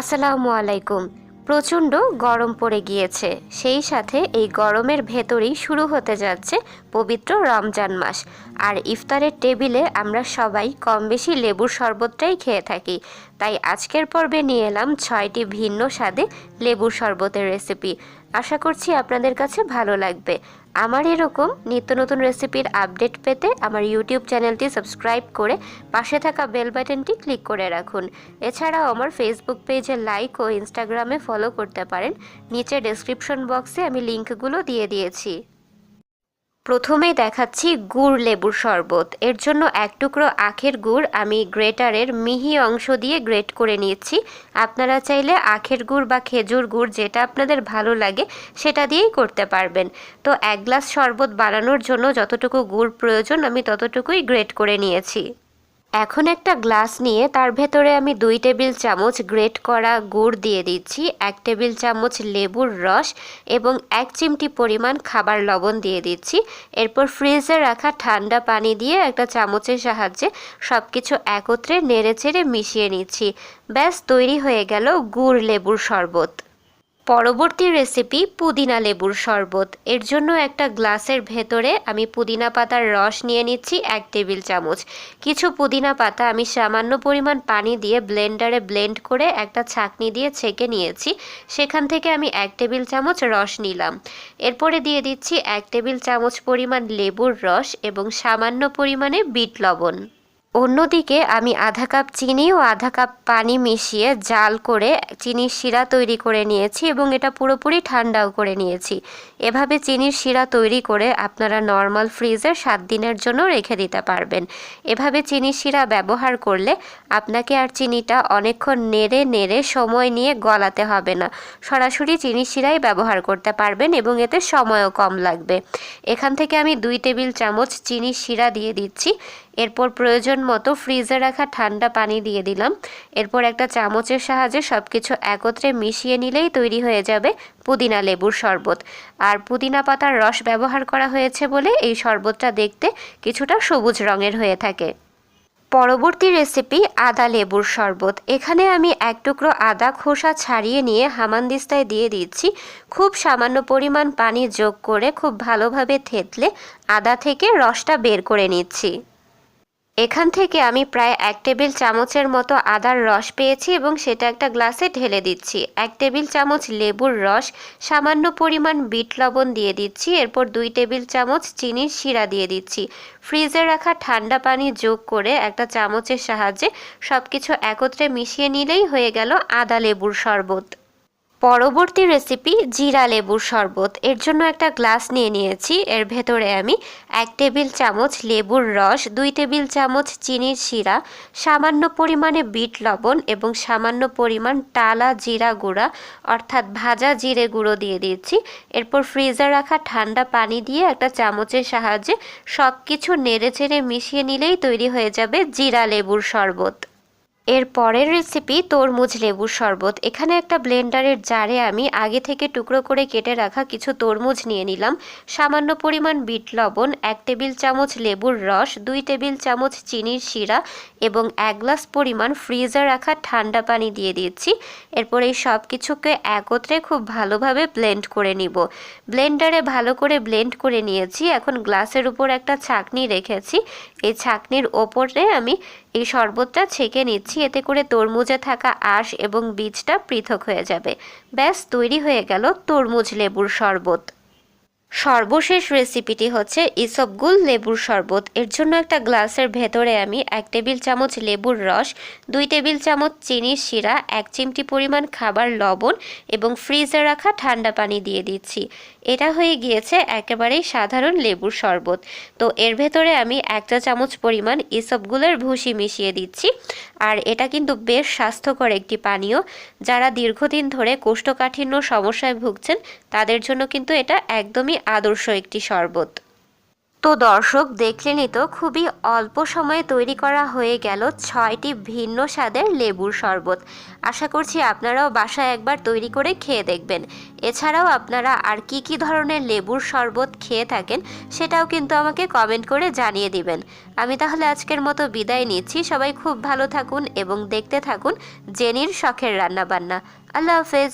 আসসালামু আলাইকুম। প্রচণ্ড গরম পড়ে গিয়েছে। সেই সাথে এই গরমের ভেতরেই শুরু হতে যাচ্ছে পবিত্র রমজান মাস। আর ইফতারের টেবিলে আমরা সবাই কম বেশি লেবুর শরবতটাই খেয়ে থাকি। তাই আজকের পর্বে নিয়ে এলাম ছয়টি ভিন্ন স্বাদে লেবুর শরবতের রেসিপি। আশা করছি আপনাদের কাছে ভালো লাগবে। আমার এরকম নিত্য নতুন রেসিপির আপডেট পেতে আমার ইউটিউব চ্যানেলটি সাবস্ক্রাইব করে পাশে থাকা বেল বাটনটি ক্লিক করে রাখুন। এছাড়াও আমার ফেসবুক পেজে লাইক ও ইনস্টাগ্রামে ফলো করতে পারেন। নিচে ডেসক্রিপশন বক্সে আমি লিঙ্কগুলো দিয়ে দিয়েছি। প্রথমেই দেখাচ্ছি গুড় লেবুর শরবত। এর জন্য এক টুকরো আখের গুড় আমি গ্রেটারের মিহি অংশ দিয়ে গ্রেট করে নিয়েছি। আপনারা চাইলে আখের গুড় বা খেজুর গুড় যেটা আপনাদের ভালো লাগে সেটা দিয়েই করতে পারবেন। তো এক গ্লাস শরবত বানানোর জন্য যতটুকু গুড় প্রয়োজন আমি ততটুকুই গ্রেট করে নিয়েছি। এখন একটা গ্লাস নিয়ে তার ভেতরে আমি দুই টেবিল চামচ গ্রেট করা গুড় দিয়ে দিচ্ছি, এক টেবিল চামচ লেবুর রস এবং এক চিমটি পরিমাণ খাবার লবণ দিয়ে দিচ্ছি। এরপর ফ্রিজে রাখা ঠান্ডা পানি দিয়ে একটা চামচের সাহায্যে সব কিছু একত্রে নেড়েচেড়ে মিশিয়ে নিচ্ছি। ব্যাস, তৈরি হয়ে গেল গুড় লেবুর শরবত। পরবর্তী রেসিপি পুদিনা লেবুর শরবত। এর জন্য একটা গ্লাসের ভেতরে আমি পুদিনা পাতার রস নিয়ে নিচ্ছি এক টেবিল চামচ। কিছু পুদিনা পাতা আমি সামান্য পরিমাণ পানি দিয়ে ব্লেন্ডারে ব্লেন্ড করে একটা ছাকনি দিয়ে ছেঁকে নিয়েছি। সেখান থেকে আমি এক টেবিল চামচ রস নিলাম। এরপরে দিয়ে দিচ্ছি এক টেবিল চামচ পরিমাণ লেবুর রস এবং সামান্য পরিমাণে বিট লবণ। অন্যদিকে আমি আধা কাপ চিনি ও আধা কাপ পানি মিশিয়ে জাল করে চিনির শিরা তৈরি করে নিয়েছি এবং এটা পুরোপুরি ঠান্ডাও করে নিয়েছি। এভাবে চিনির শিরা তৈরি করে আপনারা নর্মাল ফ্রিজে সাত দিনের জন্য রেখে দিতে পারবেন। এভাবে চিনির শিরা ব্যবহার করলে আপনাকে আর চিনিটা অনেকক্ষণ নেড়ে নেড়ে সময় নিয়ে গলাতে হবে না। সরাসরি চিনির শিরাই ব্যবহার করতে পারবেন এবং এতে সময়ও কম লাগবে। এখান থেকে আমি দুই টেবিল চামচ চিনির শিরা দিয়ে দিচ্ছি। এরপর প্রয়োজন মতো ফ্রিজে রাখা ঠান্ডা পানি দিয়ে দিলাম। এরপর একটা চামচের সাহায্যে সব কিছু একত্রে মিশিয়ে নিলেই তৈরি হয়ে যাবে পুদিনা লেবুর শরবত। আর পুদিনা পাতার রস ব্যবহার করা হয়েছে বলে এই শরবতটা দেখতে কিছুটা সবুজ রঙের হয়ে থাকে। পরবর্তী রেসিপি আদা লেবুর শরবত। এখানে আমি এক টুকরো আদা খোসা ছাড়িয়ে নিয়ে হামানদিস্তায় দিয়ে দিচ্ছি। খুব সামান্য পরিমাণ পানি যোগ করে খুব ভালোভাবে থেতলে আদা থেকে রসটা বের করে নিচ্ছি। এখান থেকে আমি প্রায় এক টেবিল চামচের মতো আদার রস পেয়েছি এবং সেটা একটা গ্লাসে ঢেলে দিচ্ছি। এক টেবিল চামচ লেবুর রস, সামান্য পরিমাণ বিট লবণ দিয়ে দিচ্ছি, এরপর দুই টেবিল চামচ চিনির শিরা দিয়ে দিচ্ছি। ফ্রিজে রাখা ঠান্ডা পানি যোগ করে একটা চামচের সাহায্যে সব কিছু একত্রে মিশিয়ে নিলেই হয়ে গেল আদা লেবুর শরবত। পরবর্তী রেসিপি জিরা লেবুর শরবত। এর জন্য একটা গ্লাস নিয়ে নিয়েছি। এর ভেতরে আমি এক টেবিল চামচ লেবুর রস, দুই টেবিল চামচ চিনির শিরা, সামান্য পরিমাণে বিট লবণ এবং সামান্য পরিমাণ টালা জিরা গুঁড়া, অর্থাৎ ভাজা জিরে গুঁড়ো দিয়ে দিয়েছি। এরপর ফ্রিজে রাখা ঠান্ডা পানি দিয়ে একটা চামচের সাহায্যে সব কিছু নেড়ে চেড়ে মিশিয়ে নিলেই তৈরি হয়ে যাবে জিরা লেবুর শরবত। এর পরের রেসিপি তরমুজ লেবুর শরবত। এখানে একটা ব্লেন্ডারের জারে আমি আগে থেকে টুকরো করে কেটে রাখা কিছু তরমুজ নিয়ে নিলাম। সামান্য পরিমাণ বিট লবণ, এক টেবিল চামচ লেবুর রস, দুই টেবিল চামচ চিনির শিরা এবং এক গ্লাস পরিমাণ ফ্রিজে রাখা ঠান্ডা পানি দিয়ে দিচ্ছি এরপর এই সব কিছুকে একত্রে খুব ভালোভাবে ব্লেন্ড করে নিব। ব্লেন্ডারে ভালো করে ব্লেন্ড করে নিয়েছি। এখন গ্লাসের উপর একটা ছাকনি রেখেছি। এই ছাকনির ওপরে আমি এই শরবতটা ছেঁকে নিচ্ছি। এতে করে তরমুজে থাকা আঁশ এবং বীজটা পৃথক হয়ে যাবে। ব্যাস, তৈরি হয়ে গেল তরমুজ লেবুর শরবত। সর্বশেষ রেসিপিটি হচ্ছে ইসবগুল লেবুর শরবত। এর জন্য একটা গ্লাসের ভেতরে আমি এক টেবিল চামচ লেবুর রস, দুই টেবিল চামচ চিনির শিরা, এক চিমটি পরিমাণ খাবার লবণ এবং ফ্রিজে রাখা ঠান্ডা পানি দিয়ে দিচ্ছি। এটা হয়ে গিয়েছে একেবারেই সাধারণ লেবুর শরবত। তো এর ভেতরে আমি একটা চামচ পরিমাণ ইসবগুলের ভুসি মিশিয়ে দিচ্ছি। আর এটা কিন্তু বেশ স্বাস্থ্যকর একটি পানীয়। যারা দীর্ঘদিন ধরে কোষ্ঠকাঠিন্য সমস্যায় ভুগছেন, তাদের জন্য কিন্তু এটা একদমই আদর্শ একটি শরবত। তো দর্শক, দেখলেনই তো, খুবই অল্প সময়ে তৈরি করা হয়ে গেল ছয়টি ভিন্ন স্বাদের লেবুর শরবত। আশা করছি আপনারাও বাসায় একবার তৈরি করে খেয়ে দেখবেন। এছাড়াও আপনারা আর কি কি ধরনের লেবুর শরবত খেয়ে থাকেন, সেটাও কিন্তু আমাকে কমেন্ট করে জানিয়ে দিবেন। আমি তাহলে আজকের মতো বিদায় নিচ্ছি। সবাই খুব ভালো থাকুন এবং দেখতে থাকুন জেনির শখের রান্নাবান্না। আল্লাহ হাফেজ।